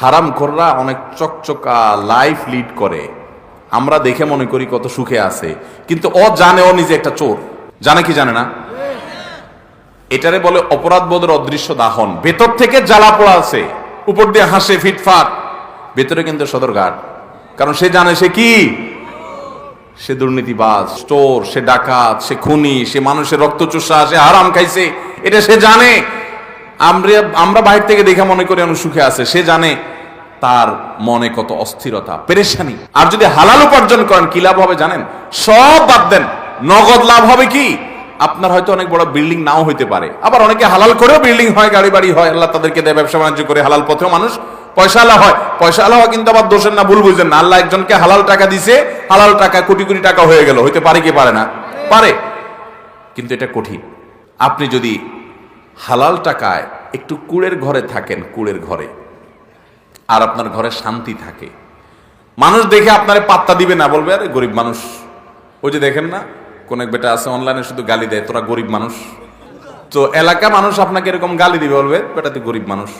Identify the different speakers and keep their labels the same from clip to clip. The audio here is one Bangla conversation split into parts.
Speaker 1: হারাম খোররা অনেক চকচকা লাইফ লিড করে। আমরা দেখে মনে করি কত সুখে আছে। কিন্তু ও জানে ও নিজে একটা চোর। জানে কি জানে না? এটারে বলে অপরাধ বোধের অদৃশ্য দাহন। ভেতর থেকে জ্বালা পোড়া আছে। উপর দিয়ে হাসে ফিটফাট। ভেতরে কিন্তু সদরঘাট। কারণ সে জানে সে কি? সে দুর্নীতিবাজ, চোর, সে ডাকাত, সে খুনি, সে মানুষের রক্তচোষা, সে হারাম খাইছে। এটা সে জানে। আমরা আমরা বাইরে থেকে দেখে মনে করি অনেক সুখে আছে। সে জানে তার মনে কত অস্থিরতা, পেরেশানি। আর যদি হালাল উপার্জন করেন, কি লাভ হবে জানেন? সব বাদ দেন। নগদ লাভ হবে কি? আপনার হয়তো অনেক বড় বিল্ডিং নাও হইতে পারে। আবার অনেকে হালাল করেও বিল্ডিং হয় গাড়ি বাড়ি হয়, আল্লাহ তাদেরকে দেয়, ব্যবসা বাণিজ্য করে হালাল পথেও মানুষ পয়সা আলা হয়। পয়সা আলা হয় কিন্তু আবার দোষের না, ভুল বুঝেন না। আল্লাহ একজনকে হালাল টাকা দিছে, হালাল টাকা কোটি কোটি টাকা হয়ে গেল। হইতে পারে কি পারে না? পারে। কিন্তু এটা কঠিন। আপনি যদি হালাল টাকায় একটু কুড়ের ঘরে থাকেন, কুড়ের ঘরে। আর আপনার ঘরে শান্তি থাকে। মানুষ দেখে আপনারে পাত্তা দিবে না, বলবে, আরে গরিব মানুষ। ওই যে দেখেন না, কোন এক বেটা আছে, অনলাইনে শুধু গালি দেয়, তোরা গরিব মানুষ। তো এলাকা মানুষ আপনাকে এরকম গালি দিবে, বলবে, বেটা, তুই গরিব মানুষ।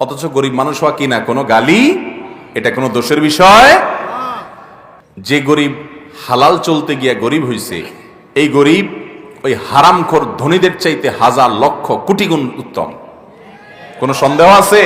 Speaker 1: অথচ গরিব মানুষ হওয়া কি না, কোনো গালি, এটা কোনো দোষের বিষয়। যে গরিব হালাল চলতে গিয়া গরিব হইছে, এই গরিব ওই হারামখোর ধনীদের চাইতে হাজার লক্ষ কোটি গুণ উত্তম। কোনো সন্দেহ আছে?